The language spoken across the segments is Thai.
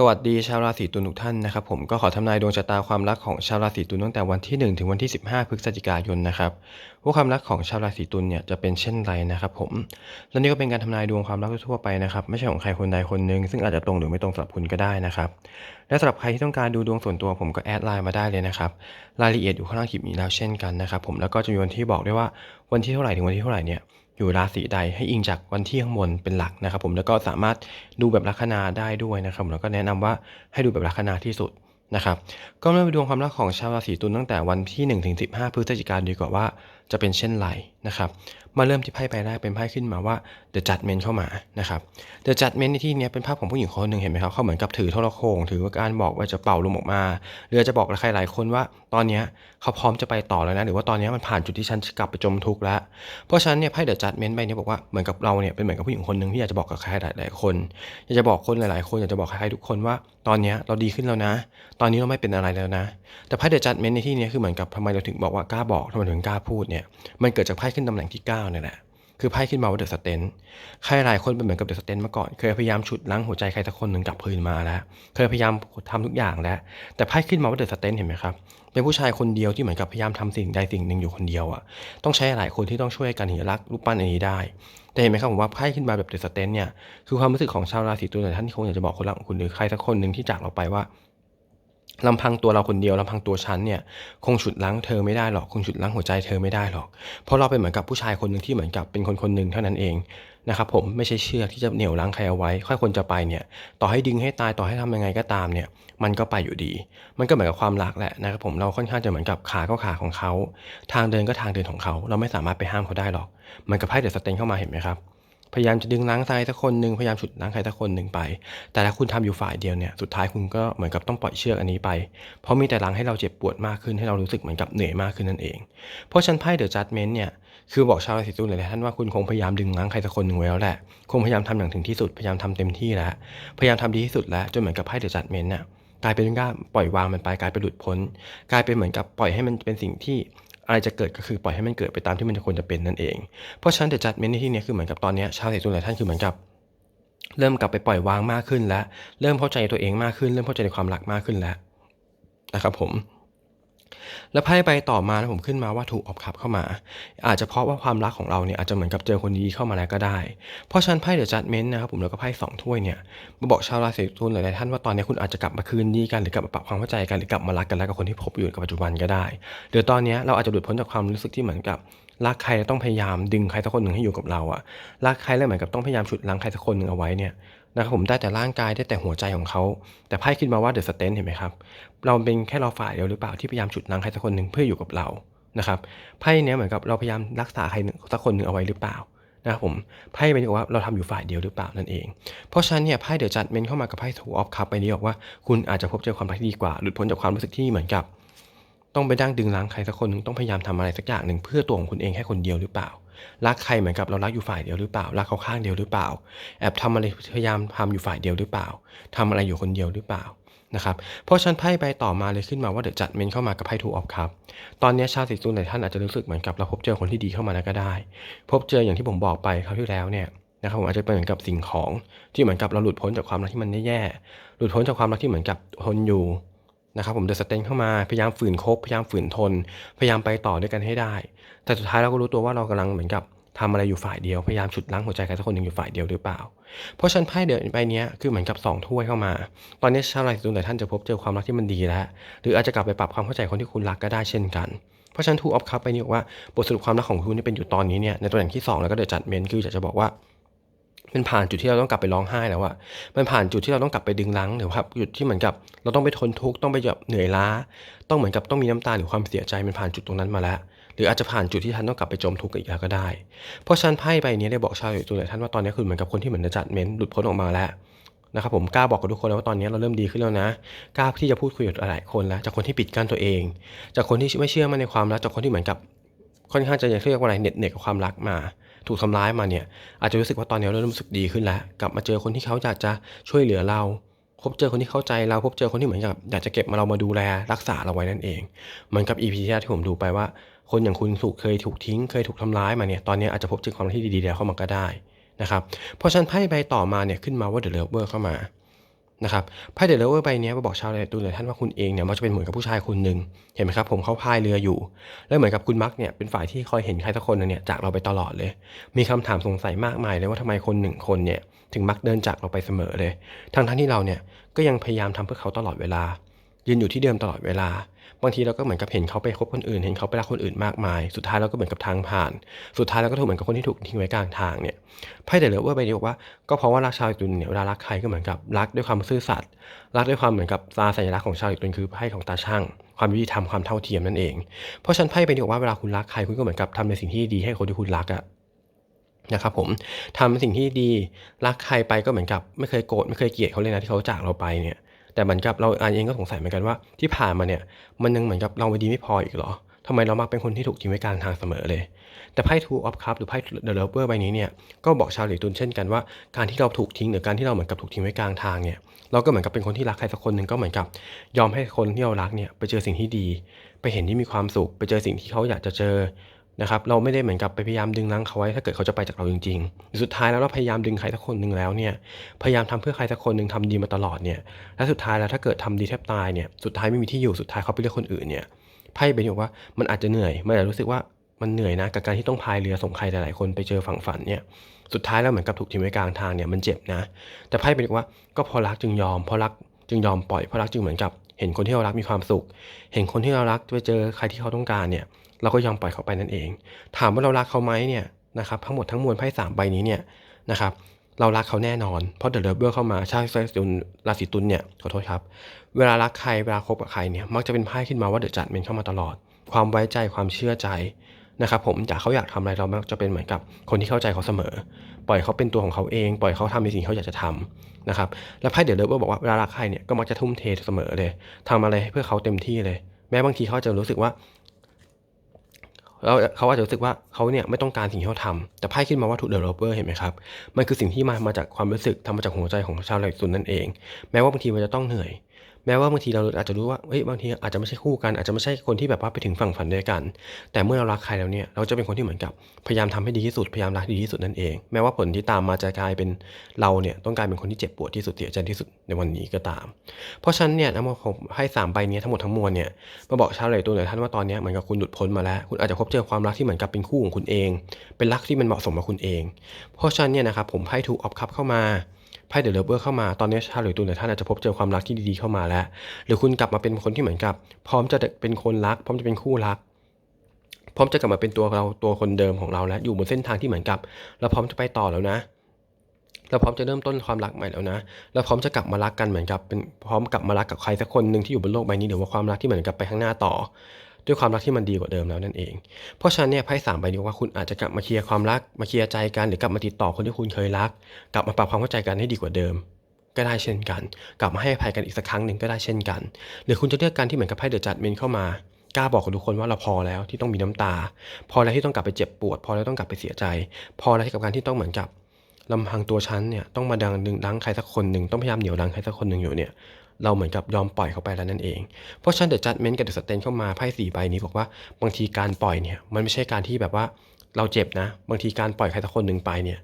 สวัสดีชาวราศีตุลทุกท่านนะครับผมก็ขอทำนายดวงชะตาความรักของชาวราศีตุลตั้งแต่วันที่ 1 ถึงวันที่ 15 พฤศจิกายนนะครับว่าความรักของชาวราศีตุลเนี่ยจะเป็นเช่นไรนะครับผมและนี่ก็เป็นการทำนายดวงความรักทั่วไปนะครับไม่ใช่ของใครคนใดคนหนึ่งซึ่งอาจจะตรงหรือไม่ตรงสำหรับคุณก็ได้นะครับและสำหรับใครที่ต้องการดูดวงส่วนตัวผมก็แอดไลน์มาได้เลยนะครับรายละเอียดอยู่ข้างล่างคลิปนี้แล้วเช่นกันนะครับผมแล้วก็จะมีวันที่บอกด้วยว่าวันที่เท่าไหร่ถึงวันที่เท่าไหร่เนี่ย อยู่ราศีใดให้อิงจากวันที่ข้างบนเป็นหลักนะครับ ผมแล้วก็สามารถดูแบบลัคนาได้ด้วยนะครับแล้วก็แนะนำว่าให้ดูแบบลัคนาที่สุดนะครับก็เริ่มไปดวงความรักของชาวราศีตุลตั้งแต่วันที่1ถึง15 พฤศจิกายนดีกว่าว่าจะเป็นเช่นไร นะครับมาเริ่มที่ไพ่ใบแรกเป็นไพ่ขึ้นมาว่า The Judgment เข้ามานะครับ The Judgment ในที่นี้เป็นภาพของผู้หญิงคนหนึ่งเห็นไหมครับเขาเหมือนกับถือโทรโขงถือว่าการบอกว่าจะเป่าลมออกมาหรือจะบอกใครหลายคนว่า ตอนนี้เขาพร้อมจะไปต่อแล้วนะหรือว่าตอนนี้มันผ่านจุดที่ฉันกลับไปจมทุกข์แล้ว เพราะฉะนั้นเนี่ยไพ่เดอะจัดเมนต์ใบนี้บอกว่าเหมือนกับเราเนี่ยเป็นเหมือนกับผู้หญิงคนหนึ่งที่อยากจะบอกกับใครหลาย ๆ คนอยากจะบอกคนหลาย ๆ คนอยากจะบอกใครทุกคนว่า ตอนนี้เราดีขึ้นแล้วนะ ตอนนี้เราไม่เป็นอะไรแล้วนะ แต่ไพ่เดอะจัดเมนต์ในที่นี้คือเหมือนกับทำไมเราถึงบอกว่ากล้าบอกทำไมถึงกล้าพูดเนี่ยมันเกิดจากไพ่ขึ้นตำแหน่งที่9เนี่ยแหละคือไพ่ขึ้นมาว่าเดอะสเตนใครหลายคนเป็นเหมือนกับเดอะสเตนมาก่อน เคยพยายามฉุดล้างหัวใจใครสักคนหนึ่งกลับคืนมาแล้ว เคยพยายามทำทุกอย่างแล้ว แต่ไพ่ขึ้นมาว่าเดอะสเตนเห็นไหมครับ เป็นผู้ชายคนเดียวที่เหมือนกับพยายามทำสิ่งใดสิ่งหนึ่งอยู่คนเดียวอะ ต้องใช้หลายคนที่ต้องช่วยกันถึงจะรักรูปปั้นอันนี้ได้ แต่เห็นไหมครับผมว่าไพ่ขึ้นมาแบบเดอะสเตนเนี่ย คือความรู้สึกของชาวราศีตุลหลายท่านที่คงอยากจะบอกคนรักของคุณหรือใครสักคนหนึ่งที่จากเราไปว่า ลำพังตัวเราคนเดียวลำพังตัวฉันเนี่ยคงฉุดล้างเธอไม่ได้หรอก คงฉุดล้างหัวใจเธอไม่ได้หรอก เพราะเราเป็นเหมือนกับผู้ชายคนหนึ่งที่เหมือนกับเป็นคนคนหนึ่งเท่านั้นเองนะครับผมไม่ใช่เชือกที่จะเหนี่ยวล้างใครเอาไว้ ค่อยคนจะไปเนี่ยต่อให้ดึงให้ตายต่อให้ทำยังไงก็ตามเนี่ยมันก็ไปอยู่ดี มันก็เหมือนกับความรักแหละนะครับผมเราค่อนข้างจะเหมือนกับขาก็ขาของเขา ทางเดินก็ทางเดินของเขา เราไม่สามารถไปห้ามเขาได้หรอกมันกับไพ่เดอะสเตนเข้ามาเห็นไหมครับ พยายามจะดึงล้างใครสักคนหนึ่งพยายามฉุดล้างใครสักคนหนึ่งไป แต่ถ้าคุณทำอยู่ฝ่ายเดียวเนี่ยสุดท้ายคุณก็เหมือนกับต้องปล่อยเชือกอันนี้ไป เพราะมีแต่ล้างให้เราเจ็บปวดมากขึ้นให้เรารู้สึกเหมือนกับเหนื่อยมากขึ้นนั่นเอง เพราะฉันไพ่เดอะจัดเมนต์เนี่ยคือบอกชาวราศีตุลเลยท่านว่าคุณคงพยายามดึงล้างใครสักคนหนึ่งไว้แล้วแหละคงพยายามทำอย่างถึงที่สุดพยายามทำเต็มที่แล้วพยายามทำดีที่สุดแล้วจนเหมือนกับไพ่เดอะจัดเมนต์น่ะกลายเป็นว่าปล่อยวางมันไปกลายเป็นหลุดพ้น กลายเป็นเหมือนกับปล่อยให้มันเป็นสิ่งที่ อะไรจะเกิดก็คือปล่อยให้มันเกิดไปตามที่มันควรจะเป็นนั่นเอง เพราะฉะนั้นเดอะจัดเมนต์ในที่นี้คือเหมือนกับตอนนี้ชาวเศรษฐุหลายท่านคือเหมือนกับ เริ่มกลับไปปล่อยวางมากขึ้นแล้ว เริ่มเข้าใจตัวเองมากขึ้น เริ่มเข้าใจในความรักมากขึ้นแล้วนะครับผม แล้วไพ่ใบต่อมาแล้วผมขึ้นมาว่าถูกออกขับเข้ามา อาจจะเพราะว่าความรักของเราเนี่ยอาจจะเหมือนกับเจอคนดีเข้ามาแล้วก็ได้ เพราะฉะนั้นไพ่เดอะจัดเมนต์นะครับผมแล้วก็ไพ่สองถ้วยเนี่ยมาบอกชาวราศีตุลหลายๆท่านว่าตอนนี้คุณอาจจะกลับมาคืนดีกันหรือกลับมาปรับความเข้าใจกันหรือกลับมารักกันแล้วกับคนที่พบอยู่กับปัจจุบันก็ได้เดี๋ยวตอนนี้เราอาจจะหลุดพ้นจากความรู้สึกที่เหมือนกับรักใครแล้วต้องพยายามดึงใครสักคนหนึ่งให้อยู่กับเราอะรักใครแล้วเหมือนกับต้องพยายามฉุดล้งใครสักคนหนึ่งเอาไว้เนี่ย นะครับผมได้แต่ร่างกายได้แต่หัวใจของเขาแต่ไพ่ขึ้นมาว่าเดอะสเตนเห็นไหมครับ เราเป็นแค่เราฝ่ายเดียวหรือเปล่าที่พยายามฉุดล้างใครสักคนหนึ่งเพื่ออยู่กับเรานะครับไพ่เนี้ยเหมือนกับเราพยายามรักษาใครสักคนหนึ่งเอาไว้หรือเปล่านะครับผมไพ่ไปบอกว่าเราทำอยู่ฝ่ายเดียวหรือเปล่านั่นเอง เพราะฉะนั้นเนี่ยไพ่เดอะจัดเมนเข้ามากับไพ่ถูออฟคัพไปนี้บอกว่าคุณอาจจะพบเจอความรักที่ดีกว่าหลุดพ้นจากความรู้สึกที่เหมือนกับ ต้องไปดั้งดึงล้างใครสักคนหนึ่งต้องพยายามทำอะไรสักอย่างหนึ่งเพื่อตัวของคุณเองแค่คนเดียวหรือเปล่า รักใครเหมือนกับเรารักอยู่ฝ่ายเดียวหรือเปล่า รักเขาข้างเดียวหรือเปล่า แอบทำอะไรพยายามทำอยู่ฝ่ายเดียวหรือเปล่าทำอะไรอยู่คนเดียวหรือเปล่านะครับเพราะฉันไพ่ใบต่อมาเลยขึ้นมาว่าเดอะจัดเมนเข้ามากับไพ่ทูออฟครับ ตอนนี้ชาวสิตุลหลายท่านอาจจะรู้สึกเหมือนกับเราพบเจอคนที่ดีเข้ามาแล้วก็ได้ พบเจออย่างที่ผมบอกไปคราวที่แล้วเนี่ยนะครับผมอาจจะเป็นเหมือนกับสิ่งของที่เหมือนกับเราหลุดพ้นจากความรักที่มันแย่ๆหลุดพ้นจากความรักที่เหมือนกับทนอยู่ นะครับผมเดอะสเตนเข้ามาพยายามฝืนคบพยายามฝืนทน พยายามไปต่อด้วยกันให้ได้ แต่สุดท้ายเราก็รู้ตัวว่าเรากำลังเหมือนกับทำอะไรอยู่ฝ่ายเดียวพยายามฉุดล้างหัวใจใครสักคนหนึ่งอยู่ฝ่ายเดียวหรือเปล่า เพราะฉันไพ่เดือนใบนี้คือเหมือนกับสองถ้วยเข้ามา ตอนนี้ชาวราศีตุลหลายท่านจะพบเจอความรักที่มันดีแล้ว หรืออาจจะกลับไปปรับความเข้าใจคนที่คุณรักก็ได้เช่นกัน เพราะฉะนั้นทูออฟคัพไปนี่ว่าบทสรุปความรักของคุณที่เป็นอยู่ตอนนี้เนี่ยในตัวอย่างที่สองแล้วก็เดือดจัดเมนคืออยากจะบอกว่า มันผ่านจุดที่เราต้องกลับไปร้องไห้แล้วอะมันผ่านจุดที่เราต้องกลับไปดึงรั้งหรือว่าจุดที่เหมือนกับ เราต้องไปทนทุกข์ต้องไปแบบเหนื่อยล้า ต้องเหมือนกับต้องมีน้ำตาหรือความเสียใจมันผ่านจุดตรงนั้นมาแล้ว หรืออาจจะผ่านจุดที่ท่านต้องกลับไปจมทุกข์อีกแล้วก็ได้ เพราะฉะนันไพ่ใบนี้ได้บอกชาวราศีตุลหลายท่านว่าตอนนี้คุณเหมือนกับคนที่เหมือนจะจัดเมนหลุดพ้นออกมาแล้วนะครับผมกล้าบอกกับทุกคนแล้วว่าตอนนี้เราเริ่มดีขึ้นแล้วนะกล้าที่จะพูดคุยกับหลายคนแล้ว จากคนที่ปิดกั้นตัวเอง จากคนที่ไม่เชื่อมั่นในความรักจากคนที่เหมือนกับค่อนข้างจะเรียกว่าอะไรเหน็ดเหน็ดกับความรักมา ถูกทำร้ายมาเนี่ย อาจจะรู้สึกว่าตอนนี้เราเริ่มรู้สึกดีขึ้นแล้ว กลับมาเจอคนที่เขาอยากจะช่วยเหลือเรา พบเจอคนที่เข้าใจเรา พบเจอคนที่เหมือนกับอยากจะเก็บมาเรามาดูแลรักษาเราไว้นั่นเองเหมือนกับ EP ที่ที่ผมดูไปว่า คนอย่างคุณถูกเคยถูกทิ้ง เคยถูกทำร้ายมาเนี่ย ตอนนี้อาจจะพบเจอความที่ดีๆแล้วเข้ามาก็ได้นะครับ เพราะฉะนั้นไพ่ใบต่อมาเนี่ยขึ้นมาว่าเดอะเลเวอร์เข้ามา นะครับไพ่เดอะเลเวอร์ใบนี้มาบอกชาวราศีตุลเลยท่านว่าคุณเองเนี่ยมักจะเป็นเหมือนกับผู้ชายคนหนึ่งเห็นไหมครับผมเขาพายเรืออยู่ แล้วเหมือนกับคุณมักเนี่ยเป็นฝ่ายที่คอยเห็นใครสักคนเนี่ยจากเราไปตลอดเลย มีคำถามสงสัยมากมายเลยว่าทำไมคนหนึ่งคนเนี่ยถึงมักเดินจากเราไปเสมอเลย ทั้งทั้งที่เราเนี่ยก็ยังพยายามทำเพื่อเขาตลอดเวลา ยืนอยู่ที่เดิมตลอดเวลา บางทีเราก็เหมือนกับเห็นเขาไปคบคนอื่น เห็นเขาไปรักคนอื่นมากมาย สุดท้ายเราก็เหมือนกับทางผ่าน สุดท้ายเราก็ถูกเหมือนกับคนที่ถูกทิ้งไว้กลางทางเนี่ยไพ่เดอะเลเวอร์ใบนี้บอกว่าก็เพราะว่ารักชาวตุลเนี่ยเวลารักใครก็เหมือนกับรักด้วยความซื่อสัตย์รักด้วยความเหมือนกับตราสัญลักษณ์ของชาวตุลคือไพ่ของตาช่างความยุติธรรมความเท่าเทียมนั่นเอง เพราะฉะนันไพ่ใบนี้บอกว่าเวลาคุณรักใครคุณก็เหมือนกับทำในสิ่งที่ดีให้คนที่คุณรักอะนะครับผมทำในสิ่งที่ดีรักใครไปก็เหมือนกับ ไม่เคยโกรธไม่เคยเกลียดเขาเลยนะที่เขาจากเราไปเนี่ย แต่เหมือนกับเราเองก็สงสัยเหมือนกันว่าที่ผ่านมาเนี่ยมันยังเหมือนกับเราไม่ดีไม่พออีกเหรอทำไมเรามักเป็นคนที่ถูกทิ้งไว้กลางทางเสมอเลย แต่ไพ่ Two of Cups หรือไพ่ The Lover ใบนี้เนี่ยก็บอกชาวราศีตุลเช่นกันว่าการที่เราถูกทิ้งหรือการที่เราเหมือนกับถูกทิ้งไว้กลางทางเนี่ยเราก็เหมือนกับเป็นคนที่รักใครสักคนหนึ่งก็เหมือนกับ ยอมให้คนที่เรารักเนี่ยไปเจอสิ่งที่ดี ไปเห็นที่มีความสุข ไปเจอสิ่งที่เขาอยากจะเจอ นะครับเราไม่ได้เหมือนกับไปพยายามดึงรั้งเขาไว้ถ้าเกิดเขาจะไปจากเราจริงๆ สุดท้ายแล้วเราพยายามดึงใครสักคนหนึ่งแล้วเนี่ยพยายามทำเพื่อใครสักคนหนึ่งทำดีมาตลอดเนี่ยและสุดท้ายแล้วถ้าเกิดทำดีแทบตายเนี่ยสุดท้ายไม่มีที่อยู่สุดท้ายเขาไปเลือกคนอื่นเนี่ยไพ่ใบนบอกว่ามันอาจจะเหนื่อยมันอาจจะรู้สึกว่ามันเหนื่อยนะกับการที่ต้องพายเรือส่งใครหลายๆคนไปเจอฝั่งฝันเนี่ยสุดท้ายแล้วเหมือนกับถูกทิ้งไว้กลางทางเนี่ยมันเจ็บนะ แต่ไพ่เป็นว่าก็เพอรักจึงยอมเพราะรักจึงยอมปล่อยเพราะรักจึงเหมือนกับ เห็นคนที่เรารักมีความสุข เห็นคนที่เรารักไปเจอใครที่เขาต้องการเนี่ย เราก็ยอมปล่อยเขาไปนั่นเอง ถามว่าเรารักเขาไหมเนี่ยนะครับทั้งหมดทั้งมวลไพ่สามใบนี้เนี่ยนะครับเรารักเขาแน่นอน เพราะเดอะเลเวอร์เข้ามาชาติตุลราศีตุลเนี่ยขอโทษครับ เวลารักใครเวลาคบกับใครเนี่ยมักจะเป็นไพ่ขึ้นมาว่าเดอะจัดเมนเข้ามาตลอด ความไว้ใจความเชื่อใจนะครับผมจากเขาอยากทำอะไรเรามักจะเป็นเหมือนกับคนที่เข้าใจเขาเสมอ ปล่อยเขาเป็นตัวของเขาเอง ปล่อยเขาทำในสิ่งที่เขาอยากจะทำนะครับแล้วไพ่เดอะเลเวอร์บอกว่าเวลารักใครเนี่ยก็มักจะทุ่มเทเสมอเลยทำอะไรเพื่อเขาเต็มที่เลย แม้บางทีเขาจะรู้สึกว่า แล้วเขาอาจจะรู้สึกว่าเขาเนี่ยไม่ต้องการสิ่งที่เขาทำแต่ไพ่ขึ้นมาว่าถูกเดเวลอเห็นไหมครับ มันคือสิ่งที่มามาจากความรู้สึกทำมาจากหัวใจของชาวราศีตุนนั่นเอง แม้ว่าบางทีมันจะต้องเหนื่อย แม้ว่าบางทีเราอาจจะรู้ว่าเฮ้ยบางทีอาจจะไม่ใช่คู่กันอาจจะไม่ใช่คนที่แบบว่าไปถึงฝั่งฝันด้วยกัน แต่เมื่อเรารักใครแล้วเนี่ยเราจะเป็นคนที่เหมือนกับพยายามทำให้ดีที่สุดพยายามรักดีที่สุดนั่นเอง แม้ว่าผลที่ตามมาจะกลายเป็นเราเนี่ยต้องกลายเป็นคนที่เจ็บปวดที่สุดเสียใจที่สุดในวันนี้ก็ตาม เพราะฉะนั้นเนี่ยนะผมให้สามใบนี้ทั้งหมดทั้งมวลเนี่ยมาบอกชาวราศีตุลหลายท่านว่าตอนนี้เหมือนกับคุณหลุดพ้นมาแล้ว คุณอาจจะพบเจอความรักที่เหมือนกับเป็นคู่ของคุณเอง เป็นรักที่มันเหมาะสมกับคุณเอง เพราะฉะนั้นเนี่ยนะครับผมไพ่ทูออฟคัพเข้ามา ไพ่เดอะเลเวอร์เข้ามาตอนนี้ชาวราศีตุลหลายท่านอาจจะพบเจอความรักที่ดีๆเข้ามาแล้ว หรือคุณกลับมาเป็นคนที่เหมือนกับ พร้อมจะเป็นคนรัก พร้อมจะเป็นคู่รัก พร้อมจะกลับมาเป็นตัวเราตัวคนเดิมของเราแล้วอยู่บนเส้นทางที่เหมือนกับ เราพร้อมจะไปต่อแล้วนะเราพร้อมจะเริ่มต้นความรักใหม่แล้วนะ เราพร้อมจะกลับมารักกันเหมือนกับเป็นพร้อมกลับมารักกับใครสักคนหนึ่งที่อยู่บนโลกใบนี้หรือว่าความรักที่เหมือนกับไปข้างหน้าต่อ ด้วยความรักที่มันดีกว่าเดิมแล้วนั่นเอง เพราะฉะนั้นเนี่ยไพ่สามใบนี้ว่าคุณอาจจะกลับมาเคลียร์ความรักมาเคลียร์ใจกันหรือกลับมาติดต่อคนที่คุณเคยรัก กลับมาปรับความเข้าใจกันให้ดีกว่าเดิม ก็ได้เช่นกัน กลับมาให้อภัยกันอีกสักครั้งหนึ่งก็ได้เช่นกัน หรือคุณจะเลือกการที่เหมือนกับไพ่เดอะจัดเมนเข้ามากล้าบอกกับทุกคนว่าเราพอแล้วที่ต้องมีน้ำตา พอแล้วที่ต้องกลับไปเจ็บปวด พอแล้วต้องกลับไปเสียใจ พอแล้วที่กับการที่ต้องเหมือนกับลำพังตัวฉันเนี่ยต้องมาดังดึงดังใครสักคนหนึ่งต้องพยายามเหนียวดังใครสักคนหนึ่งอยู่เนี่ย เราเหมือนกับยอมปล่อยเขาไปแล้วนั่นเอง เพราะฉะนั้นเดอะจัดเมนต์กับเดอะสเตนเข้ามาไพ่สี่ใบนี้บอกว่าบางทีการปล่อยเนี่ยมันไม่ใช่การที่แบบว่าเราเจ็บนะ บางทีการปล่อยใครสักคนหนึ่งไปเนี่ย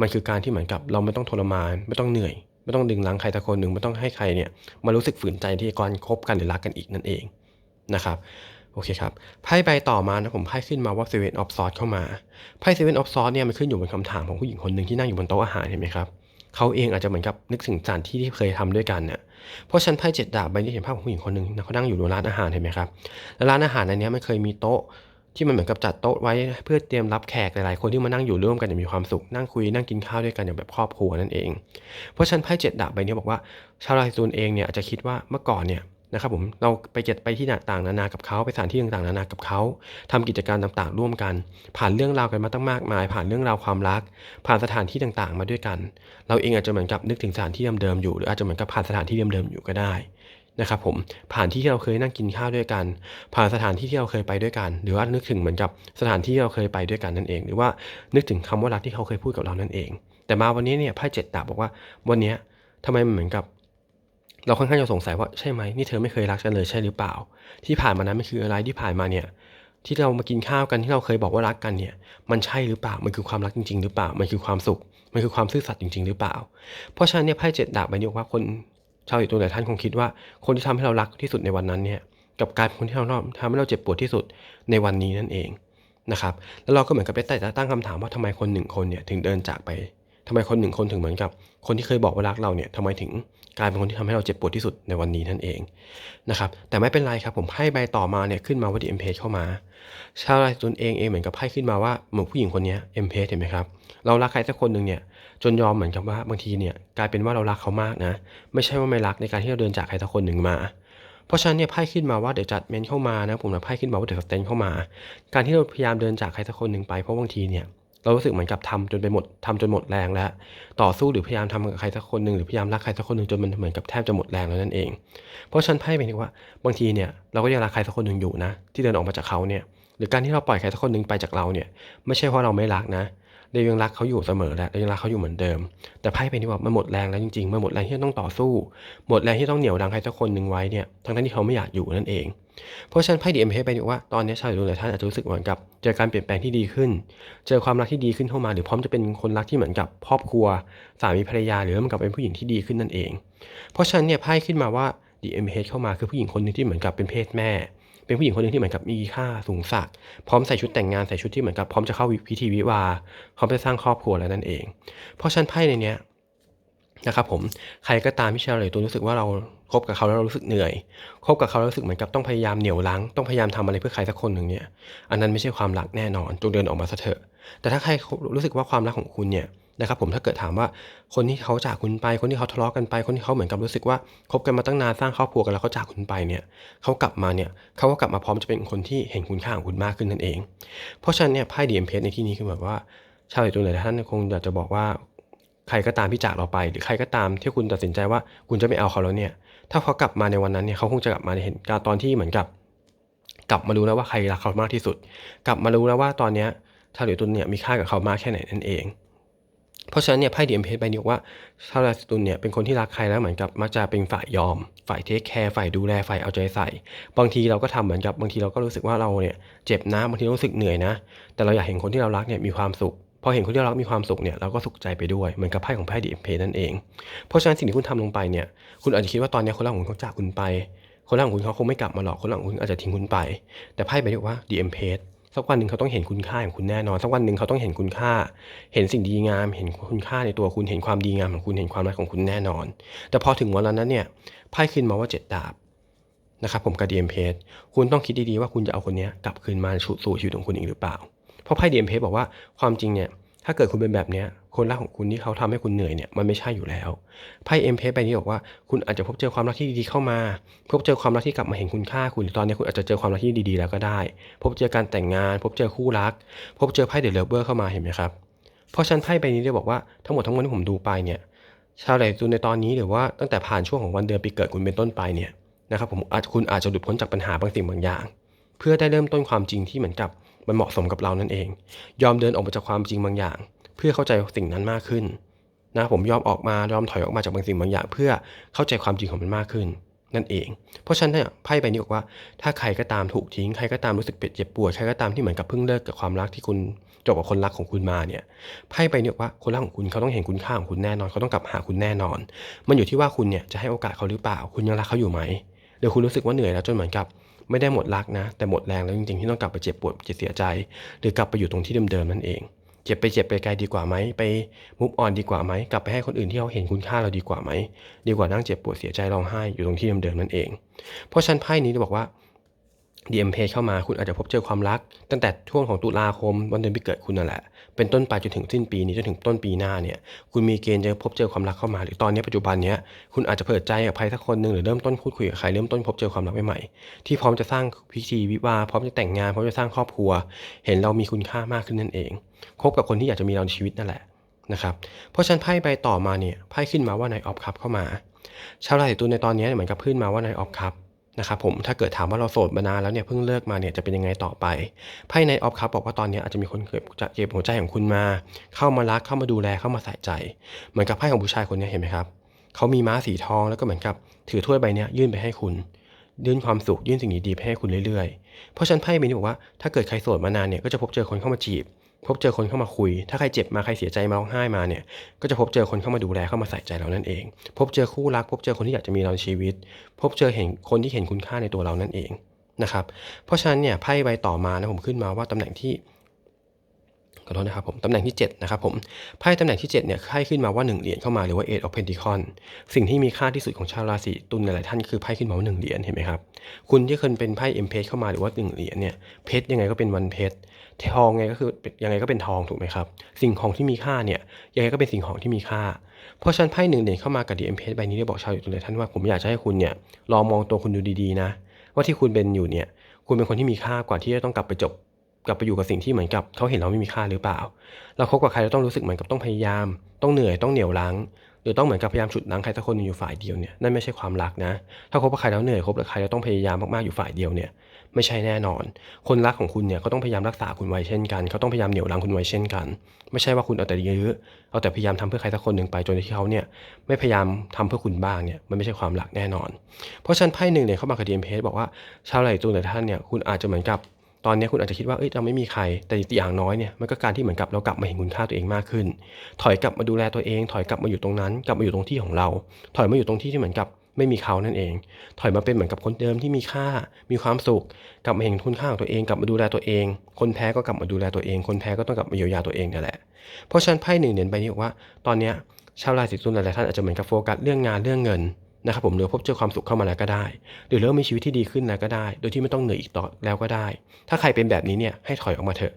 มันคือการที่เหมือนกับเราไม่ต้องทรมานไม่ต้องเหนื่อย ไม่ต้องดึงลังใครสักคนหนึ่งไม่ต้องให้ใครเนี่ยมารู้สึกฝืนใจที่ก่อนคบกันหรือรักกันอีกนั่นเองนะครับโอเคครับไพ่ใบต่อมานะผมไพ่ขึ้นมาว่าเซเว่นออฟซอสเข้ามาไพ่เซเว่นออฟซอสเนี่ยมันขึ้นอยู่บนคำถามของผู้หญิงคนหนึ่งที่นั่งอยู่บนโต๊ะอาหารเห็นไหมครับ เขาเองอาจจะเหมือนกับนึกถึงสถานที่ที่เคยทำด้วยกันเนี่ยเพราะฉันไพ่เจ็ดดาบใบนี้เห็นภาพของผู้หญิงคนหนึ่งนะเขานั่งอยู่บนร้านอาหารเห็นไหมครับแล้วร้านอาหารในนี้มันเคยมีโต๊ะที่มันเหมือนกับจัดโต๊ะไว้เพื่อเตรียมรับแขกหลายๆคนที่มานั่งอยู่ร่วมกันอย่างมีความสุขนั่งคุยนั่งกินข้าวด้วยกันอย่างแบบครอบครัวนั่นเอง เพราะฉันไพ่เจ็ดดาบใบนี้บอกว่า ชาวราศีตุลเองเนี่ยอาจจะคิดว่าเมื่อก่อนเนี่ย นะครับผมเราไปเจ็ดไปที่ต่างๆนานากับเขาไปสถานที่ต่างๆนานากับเขาทำกิจการต่างๆ ร่วมกัน ผ่านเรื่องราวกันมาตั้งมากมาย ผ่านเรื่องราวความรัก ผ่านสถานที่ต่างๆ มาด้วยกัน เราเองอาจจะเหมือนกับนึกถึงสถานที่เดิมๆอยู่ หรืออาจจะเหมือนกับผ่านสถานที่เดิมๆอยู่ก็ได้นะครับผมผ่านที่ที่เราเคยนั่งกินข้าวด้วยกัน ผ่านสถานที่ที่เราเคยไปด้วยกัน หรือว่านึกถึงเหมือนกับสถานที่ที่เราเคยไปด้วยกันนั่นเอง หรือว่านึกถึงคำว่ารักที่เขาเคยพูดกับเรานั่นเอง แต่มาวันนี้เนี่ยไพ่เจ็ดดาบบอกว่าวันนี้ยทำไมมันเหมือนกับ เราค่อนข้างจะสงสัยว่าใช่ไหมนี่เธอไม่เคยรักกันเลยใช่หรือเปล่า ที่ผ่านมานั้นไม่คืออะไรที่ผ่านมาเนี่ย ที่เรามากินข้าวกันที่เราเคยบอกว่ารักกันเนี่ย มันใช่หรือเปล่ามันคือความรักจริง ๆ หรือเปล่า มันคือความสุข มันคือความซื่อสัตย์จริง ๆ หรือเปล่า เพราะฉะนั้นเนี่ยไพ่เจ็ดดาบใบนี้ว่าคนชาวราศีตุลหลายท่านคงคิดว่า คนที่ทำให้เรารักที่สุดในวันนั้นเนี่ยกับการเป็นคนที่เราทำให้เราเจ็บปวดที่สุดในวันนี้นั่นเองนะครับแล้วเราก็เหมือนกับไปตั้งคำถามว่าทำไมคนหนึ่งคนเนี่ยถึงเดินจากไปทำไมคนหนึ่งคนถึงเหมือนกับ คนที่เคยบอกว่ารักเราเนี่ยทำไมถึง กลายเป็นคนที่ทำให้เราเจ็บปวดที่สุดในวันนี้นั่นเองนะครับแต่ไม่เป็นไรครับผมไพ่ใบต่อมาเนี่ยขึ้นมาว่าดีเอ็มเพเข้ามา ชาวราศีตุลเองเองเหมือนกับไพ่ขึ้นมาว่าเหมือนผู้หญิงคนนี้เอ็มเพเห็นไหมครับเรารักใครสักคนหนึ่งเนี่ยจนยอมเหมือนกับว่าบางทีเนี่ยกลายเป็นว่าเรารักเขามากนะ ไม่ใช่ว่าไม่รักในการที่เราเดินจากใครสักคนหนึ่งมาเพราะฉะนั้นเนี่ยไพ่ขึ้นมาว่าเดี๋ยวจัดเมนเข้ามานะผมนะไพ่ขึ้นมาว่าเดี๋ยวสเตนเข้ามา การที่เราพยายามเดินจากใครสักคนหนึ่งไปเพราะบางทีเนี่ย เรารู้สึกเหมือนกับทำจนไปหมดทำจนหมดแรงแล้ว ต่อสู้หรือพยายามทำกับใครสักคนหนึ่งหรือพยายามรักใครสักคนหนึ่งจนมันเหมือนกับแทบจะหมดแรงแล้วนั่นเอง เพราะฉันไพ่เป็นว่าบางทีเนี่ยเราก็ยังรักใครสักคนหนึ่งอยู่นะ ที่เดินออกมาจากเขาเนี่ยหรือการที่เราปล่อยใครสักคนหนึ่งไปจากเราเนี่ยไม่ใช่เพราะเราไม่รักนะเรายังรักเขาอยู่เสมอแหละเรายังรักเขาอยู่เหมือนเดิม แต่ไพ่เป็นที่ว่ามันหมดแรงแล้วจริงๆมันหมดแรงที่ต้องต่อสู้ หมดแรงที่ต้องเหนี่ยวดังใครสักคนหนึ่งไว้เนี่ยทั้งที่เขาไม่อยากอยู่นั่นเอง เพราะฉะนั้นไพ่ดีเอ็มเพไปดูว่าตอนนี้ชาวดูหลายท่านอาจจะรู้สึกเหมือนกับเจอการเปลี่ยนแปลงที่ดีขึ้น เจอความรักที่ดีขึ้นเข้ามา หรือพร้อมจะเป็นคนรักที่เหมือนกับครอบครัว สามีภรรยาหรือเหมือนกับเป็นผู้หญิงที่ดีขึ้นนั่นเอง เพราะฉะนั้นเนี่ยไพ่ขึ้นมาว่าดีเอ็มเพเข้ามาคือผู้หญิงคนหนึ่งที่เหมือนกับเป็นเพศแม่ เป็นผู้หญิงคนหนึ่งที่เหมือนกับมีค่าสูงสักพร้อมใส่ชุดแต่งงานใส่ชุดที่เหมือนกับพร้อมจะเข้าพิธีวิวาพร้อมจะสร้างครอบครัวแล้วนั่นเอง เพราะฉะนั้นไพ่ในเนี้ย นะครับผมใครก็ตามที่ชาวเลยตัวรู้สึกว่าเราคบกับเขาแล้วเรารู้สึกเหนื่อยคบกับเขาแล้วรู้สึกเหมือนกับต้องพยายามเหนี่ยวรั้งต้องพยายามทำอะไรเพื่อใครสักคนหนึ่งเนี่ย อันนั้นไม่ใช่ความรักแน่นอนจงเดินออกมาซะเถอะแต่ถ้าใครรู้สึกว่าความรักของคุณเนี่ยนะครับ ผมถ้าเกิดถามว่าคนที่เขาจากคุณไป คนที่เขาทะเลาะกันไป คนที่เขาเหมือนกับรู้สึกว่าคบกันมาตั้งนานสร้างครอบครัวกันแล้วเขาจากคุณไปเนี่ยเขากลับมาเนี่ยเขาก็กลับมาพร้อมจะเป็นคนที่เห็นคุณค่าของคุณมากขึ้นนั่นเอง เพราะฉะนั้นเนี่ยไพ่ดีเอ็มเพในที่นี้คือแบบว่าชาวเน็ตตัวไหนท่านคงอยากจะบอกว่า ใครก็ตามที่จากเราไป หรือใครก็ตามที่คุณตัดสินใจว่าคุณจะไม่เอาเขาแล้วเนี่ย ถ้าเขากลับมาในวันนั้นเนี่ยเขาคงจะกลับมาเห็นการตอนที่เหมือนกับ กลับมารู้แล้วว่าใครรักเขามากที่สุด กลับมารู้แล้วว่าตอนเนี้ยชาวเน็ตตัวเนี่ยมีค่ากับเขามากแค่ไหนนั่นเอง เพราะฉะนั้นเนี่ยไพ่ดีเอ็มเพใบนี้ว่าชาวราศีตุลเนี่ยเป็นคนที่รักใครแล้วเหมือนกับมักจะเป็นฝ่ายยอม ฝ่ายเทคแคร์ฝ่ายดูแลฝ่ายเอาใจใส่ บางทีเราก็ทำเหมือนกับบางทีเราก็รู้สึกว่าเราเนี่ยเจ็บนะบางทีรู้สึกเหนื่อยนะ แต่เราอยากเห็นคนที่เรารักเนี่ยมีความสุข พอเห็นคนที่เรารักมีความสุขเนี่ยเราก็สุขใจไปด้วยเหมือนกับไพ่ของไพ่ดีเอ็มเพนั่นเอง เพราะฉะนั้นสิ่งที่คุณทำลงไปเนี่ยคุณอาจจะคิดว่าตอนนี้คนรักของคุณเขาจากคุณไป คนรักของคุณเขาคงไม่กลับมาหรอกคนรักของคุณอาจจะทิ้งคุณไป แต่ไพ่ไปเรียกว่าดีเอ็มเพสักวันหนึ่งเขาต้องเห็นคุณค่าของคุณแน่นอน สักวันหนึ่งเขาต้องเห็นคุณค่า เห็นสิ่งดีงาม เห็นคุณค่าในตัวคุณ เห็นความดีงามของคุณ เห็นความรักของคุณแน่นอน แต่พอถึงวันนั้นเนี่ย ไพ่ขึ้นมาว่าเจ็ดดาบนะครับผมกับดีเอ็มเพคุณต้องคิดดีๆว่าคุณจะเอาคนนี้กลับคืนมาสู่ชีวิตของคุณอีกหรือเปล่า เพราะไพ่ดีเอ็มเพบอกว่าความจริงเนี่ยถ้าเกิดคุณเป็นแบบเนี้ยคนรักของคุณที่เขาทำให้คุณเหนื่อยเนี่ยมันไม่ใช่อยู่แล้วไพ่เอ็มเพไปนี้บอกว่าคุณอาจจะพบเจอความรักที่ดีๆเข้ามา พบเจอความรักที่กลับมาเห็นคุณค่าคุณหรือตอนนี้คุณอาจจะเจอความรักที่ดีๆแล้วก็ได้ พบเจอการแต่งงาน พบเจอคู่รัก พบเจอไพ่เดลเบอร์เข้ามาเห็นไหมครับเพราะฉันไพ่ใบนี้ได้บอกว่าทั้งหมดทั้งมวลที่ผมดูไปเนี่ยชาวราศีตุลในตอนนี้หรือว่าตั้งแต่ผ่านช่วงของวันเดือนปีเกิดคุณเป็นต้นไปเนี่ยนะครับผมอาจคุณอาจจะหลุดพ้นจากปัญหาบางสิ่งบางอย่าง เพื่อได้เริ่มต้นความจริงที่เหมือนกับ มันเหมาะสมกับเรานั่นเอง ยอมเดินออกมาจากความจริงบางอย่าง เพื่อเข้าใจสิ่งนั้นมากขึ้นนะผมยอมออกมายอมถอยออกมาจากบางสิ่งบางอย่าง เพื่อเข้าใจความจริงของมันมากขึ้น นั่นเอง เพราะฉะนั้นเนี่ยไพ่ใบนี้บอกว่า ถ้าใครก็ตามถูกทิ้งใครก็ตามรู้สึกเจ็บปวดใครก็ตามที่เหมือนกับเพิ่งเลิกกับความรักที่คุณจบกับคนรักของคุณมาเนี่ยไพ่ใบนี้บอกว่าคนรักของคุณเขาต้องเห็นคุณค่าของคุณแน่นอนเขาต้องกลับหาคุณแน่นอน มันอยู่ที่ว่าคุณเนี่ยจะให้โอกาสเขาหรือเปล่า คุณยังรักเขาอยู่ไหมหรือคุณรู้สึกว่าเหนื่อยแล้วจนเหมือนกับ ไม่ได้หมดรักนะ แต่หมดแรงแล้วจริงๆที่ต้องกลับไปเจ็บปวดเจ็บเสียใจ หรือกลับไปอยู่ตรงที่เดิมๆนั่นเอง เจ็บไปเจ็บไปไกลดีกว่าไหมไปมุฟออนดีกว่าไหมกลับไปให้คนอื่นที่เขาเห็นคุณค่าเราดีกว่าไหมดีกว่านั่งเจ็บปวดเสียใจร้องไห้อยู่ตรงที่เดิมๆนั่นเอง เพราะฉันไพ่นี้จะบอกว่าดีเอ็มเพเข้ามาคุณอาจจะพบเจอความรัก ตั้งแต่ช่วงของตุลาคมวันเดือนปีเกิดคุณนั่นแหละ เป็นต้นไปจนถึงสิ้นปีนี้จนถึงต้นปีหน้าเนี่ยคุณมีเกณฑ์จะพบเจอความรักเข้ามา หรือตอนนี้ปัจจุบันเนี้ยคุณอาจจะเปิดใจกับใครสักคนหนึ่งหรือเริ่มต้นพูดคุยกับใครเริ่มต้นพบเจอความรักใหม่ๆที่พร้อมจะสร้างพิธีวิวาพร้อมจะแต่งงานพร้อมจะสร้างครอบครัว เห็นเรามีคุณค่ามากขึ้นนั่นเองคบกับคนที่อยากจะมีเราในชีวิตนั่นแหละนะครับเพราะฉันไพ่ใบต่อมาเนี่ยไพ่ขึ้นมาว่านายออฟคัพเข้ามา ชาวราศีตุลในตอนนี้เหมือนกับขึ้นมาว่านายออฟคัพ นะครับผมถ้าเกิดถามว่าเราโสดมานานแล้วเนี่ยเพิ่งเลิกมาเนี่ยจะเป็นยังไงต่อไปไพ่ในออฟคัพบอกว่าตอนนี้อาจจะมีคนเก็บเก็บหัวใจของคุณมา เข้ามารักเข้ามาดูแลเข้ามาใส่ใจ เหมือนกับไพ่ของผู้ชายคนนี้เห็นไหมครับเขามีม้าสีทองแล้วก็เหมือนกับถือถ้วยใบนี้ยื่นไปให้คุณ ยื่นความสุขยื่นสิ่งดีๆให้คุณเรื่อยๆ เพราะฉันไพ่ใบนี้บอกว่าถ้าเกิดใครโสดมานานเนี่ยก็จะพบเจอคนเข้ามาจีบ พบเจอคนเข้ามาคุย ถ้าใครเจ็บมาใครเสียใจมาร้องไห้มาเนี่ย ก็จะพบเจอคนเข้ามาดูแลเข้ามาใส่ใจเรานั่นเอง พบเจอคู่รัก พบเจอคนที่อยากจะมีเราในชีวิต พบเจอเห็นคนที่เห็นคุณค่าในตัวเรานั่นเองนะครับ เพราะฉะนั้นเนี่ยไพ่ใบต่อมานะผมขึ้นมาว่าตำแหน่งที่ ขอโทษนะครับผมตำแหน่งที่7นะครับผมไพ่ตำแหน่งที่7เนี่ยไพ่ขึ้นมาว่า 1 เหรียญเข้ามาหรือว่า Eight of Pentacles สิ่งที่มีค่าที่สุดของชาวราศีตุลหลายท่านคือไพ่ขึ้นมาว่า1เหรียญเห็นไหมครับคุณที่เคยเป็นไพ่เอ็มเพชเข้ามาหรือว่า1เหรียญเนี่ยเพชรยังไงก็เป็นวันเพชรทองไงก็คือยังไงก็เป็นทองถูกไหมครับสิ่งของที่มีค่าเนี่ยยังไงก็เป็นสิ่งของที่มีค่าเพราะฉันไพ่หนึ่งเหรียญเข้ามากับดีเอ็มเพใบนี้ได้บอกชาวตุลหลายท่านว่าผมอยากจะให้คุณเนี่ยลองมองตัวคุณดูดีๆนะ ว่าที่คุณเป็นอยู่เนี่ยคุณเป็นคนที่มีค่ากว่าที่จะต้องกลับไปจบ กลับไปอยู่กับสิ่งที่เหมือนกับเขาเห็นเราไม่มีค่าหรือเปล่า เราคบกับใครเราต้องรู้สึกเหมือนกับต้องพยายาม ต้องเหนื่อยต้องเหนียวรั้ง หรือต้องเหมือนกับพยายามฉุดรั้งใครสักคนอยู่ฝ่ายเดียวเนี่ยนั่นไม่ใช่ความรักนะ ถ้าคบกับใครแล้วเหนื่อยคบกับใครแล้วต้องพยายามมากๆอยู่ฝ่ายเดียวเนี่ยไม่ใช่แน่นอน คนรักของคุณเนี่ยก็ต้องพยายามรักษาคุณไว้เช่นกัน เขาต้องพยายามเหนี่ยวรั้งคุณไว้เช่นกัน ไม่ใช่ว่าคุณเอาแต่ยื้อเอาแต่พยายามทำเพื่อใครสักคนหนึ่งไปจนที่เขาเนี่ยไม่พยายามทำเพื่อคุณบ้างเนี่ยมันไม่ใช่ความรักแน่นอน เพราะฉะนั้นไพ่หนึ่งเนี่ยเข้ามากับดีเอ็มเพบอกว่าชาวไหลตูนแต่ท่านเนี่ยคุณอาจจะเหมือนกับ ตอนนี้คุณอาจจะคิดว่าเอ้ยเราไม่มีใคร แต่อย่างน้อยเนี่ยมันก็การที่เหมือนกับเรากลับมาเห็นคุณค่าตัวเองมากขึ้น ถอยกลับมาดูแลตัวเอง ถอยกลับมาอยู่ตรงนั้น กลับมาอยู่ตรงที่ของเรา ถอยมาอยู่ตรงที่ที่เหมือนกับไม่มีเขานั่นเอง ถอยมาเป็นเหมือนกับคนเดิมที่มีค่า มีความสุข กลับมาเห็นคุณค่าของตัวเอง กลับมาดูแลตัวเอง คนแพ้ก็กลับมาดูแลตัวเอง คนแพ้ก็ต้องกลับมาเยียวยาตัวเองนั่นแหละ เพราะฉะนั้นไพ่หนึ่งเหรียญใบนี้บอกว่า ตอนนี้ชาวราศีตุลหลายๆท่านอาจจะเหมือนกับโฟกัสเรื่องงานเรื่องเงิน นะครับผมหรือพบเจอความสุขเข้ามาแล้วก็ได้ หรือเริ่มมีชีวิตที่ดีขึ้นแล้วก็ได้ โดยที่ไม่ต้องเหนื่อยอีกต่อแล้วก็ได้ ถ้าใครเป็นแบบนี้เนี่ยให้ถอยออกมาเถอะ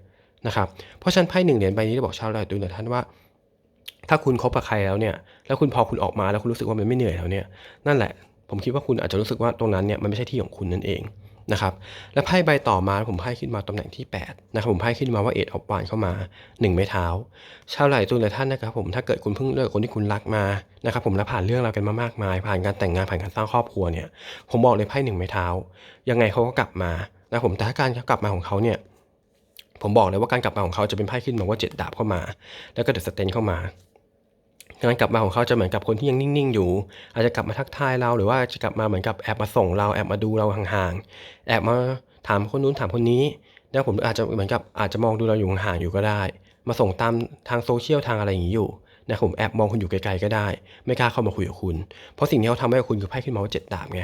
นะครับเพราะฉะนั้นไพ่หนึ่งเหรียญใบนี้ได้บอกชาวราศีตุลหลายท่านว่า ถ้าคุณคบกับใครแล้วเนี่ยแล้วคุณพอคุณออกมาแล้วคุณรู้สึกว่ามันไม่เหนื่อยแล้วเนี่ยนั่นแหละผมคิดว่าคุณอาจจะรู้สึกว่าตรงนั้นเนี่ยมันไม่ใช่ที่ของคุณนั่นเอง นะครับและไพ่ใบต่อมาผมไพ่ขึ้นมาตำแหน่งที่8นะครับผมไพ่ขึ้นมาว่าเอ็ดออฟวานเข้ามา 1 ไม้เท้า ชาวไหลตุลหลายท่านนะครับผมถ้าเกิดคุณเพิ่งเลิกคนที่คุณรักมานะครับผมแล้วผ่านเรื่องราวกันมามากมาย ผ่านการแต่งงานผ่านการสร้างครอบครัวเนี่ยผมบอกเลยไพ่หนึ่งไม้เท้า ยังไงเขาก็กลับมานะผมแต่ถ้าการกลับมาของเขาเนี่ยผมบอกเลยว่าการกลับมาของเขาจะเป็นไพ่ขึ้นมาว่าเจ็ดดาบเข้ามา แล้วก็เดอะสเตนเข้ามา การกลับมาของเขาจะเหมือนกับคนที่ยังนิ่งๆอยู่ อาจจะกลับมาทักทายเราหรือว่าจะกลับมาเหมือนกับแอบมาส่งเราแอบมาดูเราห่างๆ แอบมาถามคนนู้นถามคนนี้แล้วผมอาจจะเหมือนกับอาจจะมองดูเราอยู่ห่างๆอยู่ก็ได้ มาส่งตามทางโซเชียลทางอะไรอย่างนี้อยู่นะผมแอบมองคุณอยู่ไกลๆก็ได้ ไม่กล้าเข้ามาคุยกับคุณ เพราะสิ่งที่เขาทำให้คุณคือไพ่ขึ้นมาว่าเจ็ดดาบไง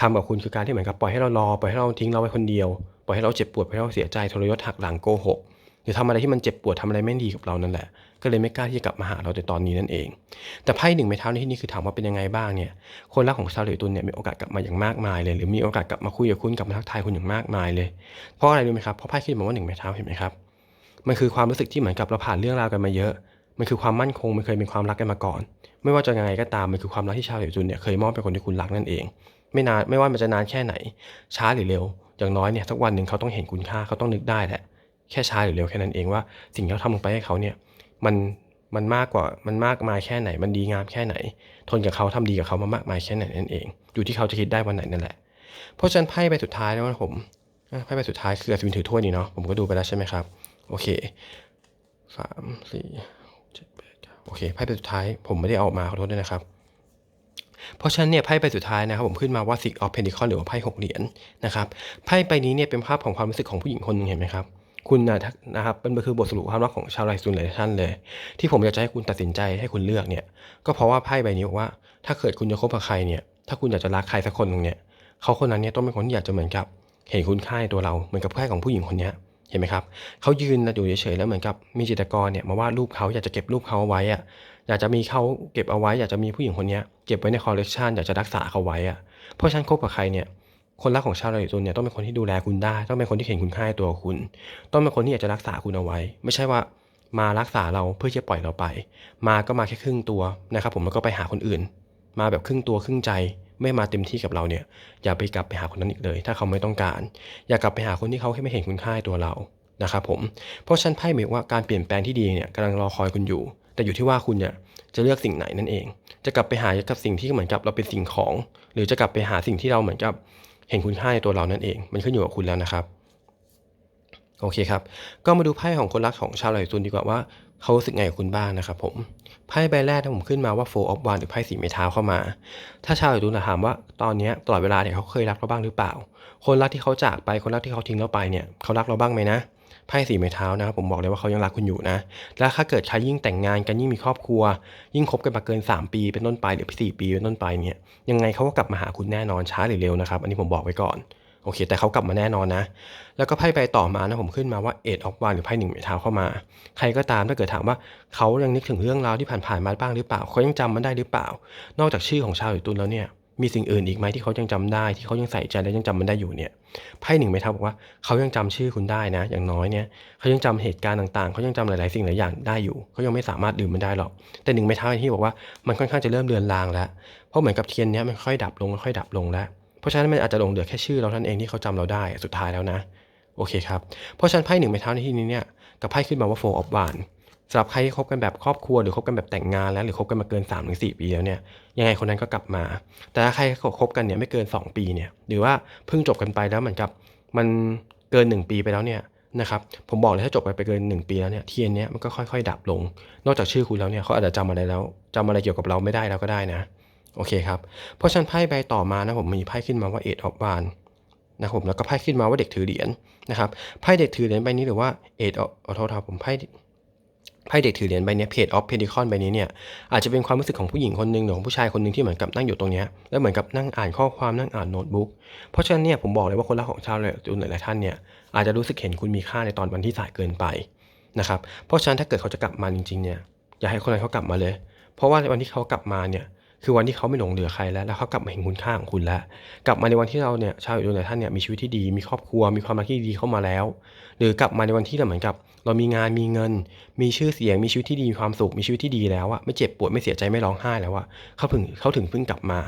ทำกับคุณคือการที่เหมือนกับปล่อยให้เรารอปล่อยให้เราทิ้งเราไว้คนเดียวปล่อยให้เราเจ็บปวดปล่อยให้เราเสียใจทรยศหักหลังโกหกหรือทำอะไรที่มันเจ็บปวดทำอะไรไม่ดีกับเรานั่นแหละ ก็เลยไม่กล้าที่จะกลับมาหาเราในตอนนี้นั่นเอง แต่ไพ่หนึ่งไม้เท้าในที่นี้คือถามว่าเป็นยังไงบ้างเนี่ยคนรักของชาวเหลือตุลเนี่ยมีโอกาสกลับมาอย่างมากมายเลยหรือมีโอกาสกลับมาคุยกับคุณกลับมาทักทายคุณอย่างมากมายเลย เพราะอะไรรู้ไหมครับเพราะไพ่ขึ้นมาว่าหนึ่งไม้เท้าเห็นไหมครับมันคือความรู้สึกที่เหมือนกับเราผ่านเรื่องราวกันมาเยอะ มันคือความมั่นคงมันเคยเป็นความรักกันมาก่อน ไม่ว่าจะยังไงก็ตามมันคือความรักที่ชาวเหลือตุลเนี่ยเคยมอบให้คนที่คุณรักนั่นเอง ไม่นานไม่ว่ามันจะนานแค่ไหน ช้าหรือเร็ว อย่างน้อยเนี่ยสักวันหนึ่งเขาต้องเห็นคุณค่าเขาต้องนึกได้แหละแค่ช้าหรือเร็วแค่นั้นเองว่า สิ่งที่เราทำลงไปให้เขาเนี่ย มันมันมากกว่ามันมากมายแค่ไหน มันดีงามแค่ไหน ทนกับเขาทำดีกับเขามามากมายแค่ไหนนั่นเอง อยู่ที่เขาจะคิดได้วันไหนนั่นแหละ เพราะฉะนั้นไพ่ใบสุดท้ายแล้วผมไพ่ใบสุดท้ายคืออัศวินถือถ้วยนี่เนาะผมก็ดูไปแล้วใช่ไหมครับ โอเคสามสี่เจ็ดแปดโอเคไพ่ใบสุดท้ายผมไม่ได้เอาออกมาขอโทษด้วยนะครับเพราะฉะนั้นเนี่ยไพ่ใบสุดท้ายนะครับผมขึ้นมาว่า Six of Pentacles หรือว่าไพ่หกเหรียญนะครับไพ่ใบนี้เนี่ยเป็นภาพของความรู้สึกของผู้หญิงคนหนึ่งเห็นไหมครับ คุณนะนะครับเป็นคือบทสรุปความรักของชาวราศีตุลหลายท่านเลย ที่ผมอยากจะให้คุณตัดสินใจให้คุณเลือกเนี่ย ก็เพราะว่าไพ่ใบนี้บอกว่า ถ้าเกิดคุณจะคบกับใครเนี่ย ถ้าคุณอยากจะรักใครสักคนหนึงเนี่ยเขาคนนั้นเนี่ยต้องเป็นคนที่อยากจะเหมือนกับ เห็นคุณค่าในตัวเราเหมือนกับแค่ของผู้หญิงคนนี้เห็นไหมครับเขายืนอยู่เฉยๆแล้วเหมือนกับมีจิตกรเนี่ยมาวาดรูปเขาอยากจะเก็บรูปเขาเอาไว้อะอยากจะมีเขาเก็บเอาไว้ อยากจะมีผู้หญิงคนนี้เก็บไว้ในคอลเลกชันอยากจะรักษาเขาไว้อะเพราะฉันคบกับใครเนี่ย คนรักของชาวราศีตุลเนี่ยต้องเป็นคนที่ดูแลคุณได้ ต้องเป็นคนที่เห็นคุณค่าในตัวคุณ ต้องเป็นคนที่อยากจะรักษาคุณเอาไว้ ไม่ใช่ว่ามารักษาเราเพื่อจะปล่อยเราไป มาก็มาแค่ครึ่งตัวนะครับ ผมแล้วก็ไปหาคนอื่น มาแบบครึ่งตัวครึ่งใจไม่มาเต็มที่กับเราเนี่ย อย่าไปกลับไปหาคนนั้นอีกเลย ถ้าเขาไม่ต้องการ อย่ากลับไปหาคนที่เขาแค่ไม่เห็นคุณค่าในตัวเรานะครับผมเพราะฉันไพ่หมายว่าการเปลี่ยนแปลงที่ดีเนี่ยกำลังรอคอยคุณอยู่ แต่อยู่ที่ว่าคุณเนี่ยจะเลือกสิ่งไหนนั่นเอง จะกลับไปหากับสิ่งที่เหมือนกับเราเป็นสิ่งของ หรือจะกลับไปหาสิ่งที่เราเหมือนกับ เห็นคุณค่าในตัวเรานั่นเอง มันขึ้นอยู่กับคุณแล้วนะครับโอเคครับ ก็มาดูไพ่ของคนรักของชาวราศีตุลดีกว่าว่าเขารู้สึกไงกับคุณบ้างนะครับผม ไพ่ใบแรกที่ผมขึ้นมาว่า Four of Wands หรือไพ่สีไม้เท้าเข้ามา ถ้าชาวราศีตุลถามว่าตอนนี้ตลอดเวลาเนี่ยเขาเคยรักเราบ้างหรือเปล่า คนรักที่เขาจากไปคนรักที่เขาทิ้งเราไปเนี่ยเขารักเราบ้างไหมนะ ไพ่สี่ไม้เท้านะครับผมบอกเลยว่าเขายังรักคุณอยู่นะ และถ้าเกิดใครยิ่งแต่งงานกันยิ่งมีครอบครัว ยิ่งคบกันมาเกิน 3 ปีเป็นต้นไปหรือ4ปีเป็นต้นไปเนี่ยยังไงเขาก็กลับมาหาคุณแน่นอนช้าหรือเร็วนะครับ อันนี้ผมบอกไว้ก่อนโอเค แต่เขากลับมาแน่นอนนะ แล้วก็ไพ่ใบต่อมานะผมขึ้นมาว่าเอ็ดออฟวานหรือไพ่หนึ่งไม้เท้าเข้ามา ใครก็ตามถ้าเกิดถามว่าเขายังนึกถึงเรื่องราวที่ผ่านๆมาบ้างหรือเปล่าเขายังจำมันได้หรือเปล่า นอกจากชื่อของชาวหรือตุลแล้วเนี่ย มีสิ่งอื่นอีกไหมที่เขายังจำได้ ที่เขายังใส่ใจและยังจำมันได้อยู่เนี่ยไพ่หนึ่งไม้เท้าบอกว่าเขายังจำชื่อคุณได้นะ อย่างน้อยเนี่ยเขายังจำเหตุการณ์ต่างๆ เขายังจำหลายๆสิ่งหลายอย่างได้อยู่ เขายังไม่สามารถลืมมันได้หรอก แต่หนึ่งไม้เท้าที่บอกว่ามันค่อนข้างจะเริ่มเลือนลางแล้ว เพราะเหมือนกับเทียนเนี้ยมันค่อยดับลงค่อยดับลงแล้ว เพราะฉะนั้นมันอาจจะลงเหลือแค่ชื่อเราท่านเองที่เขาจำเราได้สุดท้ายแล้วนะ โอเคครับ เพราะฉะนั้นไพ่หนึ่งไม้เท้าในที่นี้เนี่ยกับไพ่ขึ้นมาว่าโฟออฟวาน สำหรับใครที่คบกันแบบครอบครัวหรือคบกันแบบแต่งงานแล้วหรือคบกันมาเกิน3าถึงสปีแล้วเนี่ยยังไงคนนั้นก็กลับมา แต่ถ้าใครคบกันเนี่ยไม่เกิน 2 ปีเนี่ยหรือว่าเพิ่งจบกันไปแล้วเหมือนกับมันเกิน 1 ปีไปแล้วเนี่ยนะครับผมบอกเลยถ้าจบไปไปเกิน 1 ปีแล้วเนี่ยเทียนเนี้ยมันก็ค่อยๆ ดับลง นอกจากชื่อคุณแล้วเนี่ยเขาอาจจะจำอะไรแล้วจำอะไรเกี่ยวกับเราไม่ได้แล้วก็ได้นะโอเคครับเพราะฉะนั้นไพ่ใบต่อมานะผมมีไพ่ขึ้นมาว่าเอ็ดออฟวานนะครับผมแล้วก็ไพ่ขึ้นมาว่าเด็กถือเหรียญนะครับไพ่เด็กถือเหรียญใบนี้หรือว่าเอ็ดออโทษครับผมไพ่ ไพ่เด็กถือเหรียญใบนี้เพจออฟเพดิคอนใบนี้เนี่ยอาจจะเป็นความรู้สึกของผู้หญิงคนหนึ่งหรือของผู้ชายคนหนึ่งที่เหมือนกับนั่งอยู่ตรงนี้แล้วเหมือนกับนั่งอ่านข้อความนั่งอ่านโน้ตบุ๊กเพราะฉะนั้นเนี่ยผมบอกเลยว่าคนรักของชาวเลยจุนหลายท่านเนี่ยอาจจะรู้สึกเห็นคุณมีค่าในตอนวันที่สายเกินไปนะครับเพราะฉะนั้นถ้าเกิดเขาจะกลับมาจริงๆเนี่ยอย่าให้คนนั้นเขากลับมาเลย เพราะว่าวันที่เขากลับมาเนี่ยคือวันที่เขาไม่หลงเหลือใครแล้วแล้วเขากลับมาเห็นคุณค่าของคุณแล้ว กลับมาในวันที่เราเนี่ยชาวอินโดนีเซียท่านเนี่ยมีชีวิตที่ดีมีครอบครัวมีความรักที่ดีเข้ามาแล้ว หรือกลับมาในวันที่เราเหมือนกับ เรามีงานมีเงิน มีชื่อเสียงมีชีวิตที่ดีมีความสุขมีชีวิตที่ดีแล้วอะไม่เจ็บปวดไม่เสียใจไม่ร้องไห้แล้วอะเขาถึงเขาถึงเพิ่งกลับมา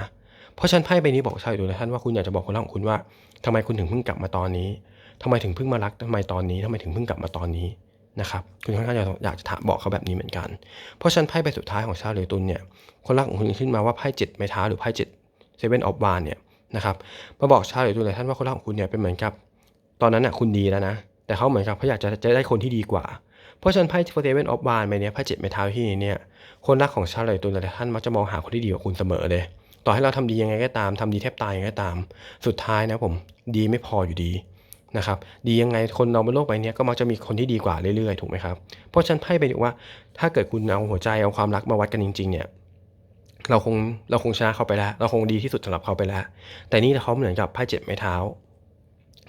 เพราะฉันไพ่ใบนี้บอกชาวอินโดนีเซียท่านว่าคุณอยากจะบอกคนรักของคุณว่าทำไมคุณถึงเพิ่งกลับมาตอนนี้ทำไมถึงเพิ่งมารักทำไมตอนนี้ทำไมถึงเพิ่งกลับมาตอนนี้นะครับคุณค่อนข้างจะอยากจะบอกเขาแบบนี้เหมือนกัน เพราะฉันไพ่ใบสุดท้ายของชาวเรือตุลเนี่ยคนรักของคุณขึ้นมาว่าไพ่เจ็ดไม้เท้าหรือไพ่เจ็ดเซเว่นออฟวานเนี่ยนะครับมาบอกชาวเรือตุลเลยท่านว่าคนรักของคุณเนี่ยเป็นเหมือนกับ ตอนนั้นน่ะคุณดีแล้วนะ แต่เขาเหมือนกับเขาอยากจะจะได้คนที่ดีกว่า เพราะฉะนั้นไพ่เซเวนออฟวานใบเนี้ยไพ่เจ็ดไม้เท้าที่นี่เนี่ยคนรักของชาวเรือตุลหลายท่านมักจะมองหาคนที่ดีกว่าคุณเสมอเลย ต่อให้เราทำดียังไงก็ตามทำดีแทบตายยังไงก็ตาม สุดท้ายนะผมดีไม่พออยู่ดีนะครับดียังไงคนเราบนโลกใบนี้ก็มักจะมีคนที่ดีกว่าเรื่อยๆ ถูกไหมครับเพราะฉะนันไพ่ไปดูว่าถ้าเกิดคุณเอาหัวใจเอาความรักมาวัดกันจริง ๆ เนี่ยเราคงเราคงชนะเขาไปแล้ว เราคงดีที่สุดสำหรับเขาไปแล้ว แต่นี่เขาเหมือนกับไพ่เจ็บไม้เท้า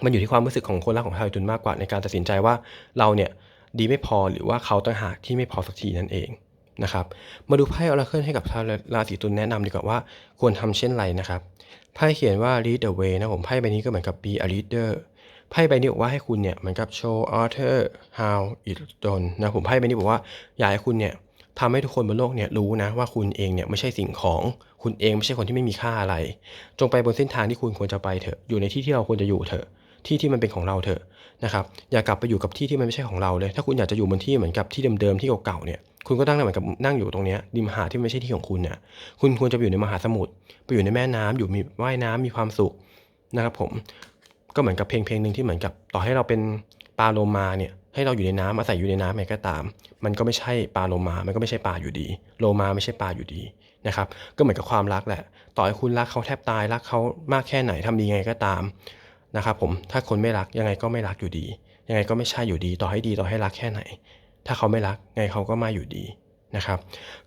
มันอยู่ที่ความรู้สึกของคนรักของชาวตุนมากกว่าในการตัดสินใจว่าเราเนี่ยดีไม่พอหรือว่าเขาต่างหากที่ไม่พอสักทีนั่นเองนะครับ มาดูไพ่ออราเคิลให้กับชาวราศีตุลแนะนำดีกว่าว่าควรทำเช่นไรนะครับ ไพ่เขียนว่า lead the way นะผม ไพ่ใบนี้ก็เหมือนกับ be a leader ไพ่ใบนี้บอกว่าให้คุณเนี่ยเหมือนกับ show author how it done นะผมไพ่ใบนี้บอกว่าอยากให้คุณเนี่ยทำให้ทุกคนบนโลกเนี่ยรู้นะว่าคุณเองเนี่ยไม่ใช่สิ่งของ คุณเองไม่ใช่คนที่ไม่มีค่าอะไร จงไปบนเส้นทางที่คุณควรจะไปเถอะ อยู่ในที่ที่เราควรจะอยู่เถอะ ที่ที่มันเป็นของเราเถอะนะครับอย่ากลับไปอยู่กับที่ที่มันไม่ใช่ของเราเลย ถ้าคุณอยากจะอยู่บนที่เหมือนกับที่เดิมๆที่เก่าๆเนี่ยคุณก็ตั้งเหมือนกับนั่งอยู่ตรงนี้ริมหาดที่ไม่ใช่ที่ของคุณเนี่ยคุณควรจะอยู่ในมหาสมุทรไปอยู่ในแม่น้ำอยู่มีว่ายน้ำมีความสุขนะครับผมก็เหมือนกับเพลงเพลงหนึ่งที่เหมือนกับต่อให้เราเป็นปลาโลมาเนี่ยให้เราอยู่ในน้ำอาศัยอยู่ในน้ำไงก็ตาม มันก็ไม่ใช่ปลาโลมา มันก็ไม่ใช่ปลาอยู่ดี โลมาไม่ใช่ปลาอยู่ดีนะครับ ก็เหมือนกับความรักแหละ ต่อให้คุณรักเขาแทบตายรักเขามากแค่ไหนทำดีไงก็ตาม นะครับผมถ้าคนไม่รักยังไงก็ไม่รักอยู่ดี ยังไงก็ไม่ใช่อยู่ดี ต่อให้ดีต่อให้รักแค่ไหน ถ้าเขาไม่รักไงเขาก็มาอยู่ดีนะครับ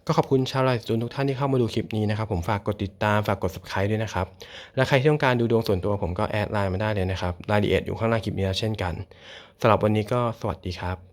ก็ขอบคุณชาวราศีตุลทุกท่านที่เข้ามาดูคลิปนี้นะครับ ผมฝากกดติดตามฝากกด subscribe ด้วยนะครับ และใครที่ต้องการดูดวงส่วนตัวผมก็แอดไลน์มาได้เลยนะครับรายละเอียดอยู่ข้างล่างคลิปนี้เช่นกันสำหรับวันนี้ก็สวัสดีครับ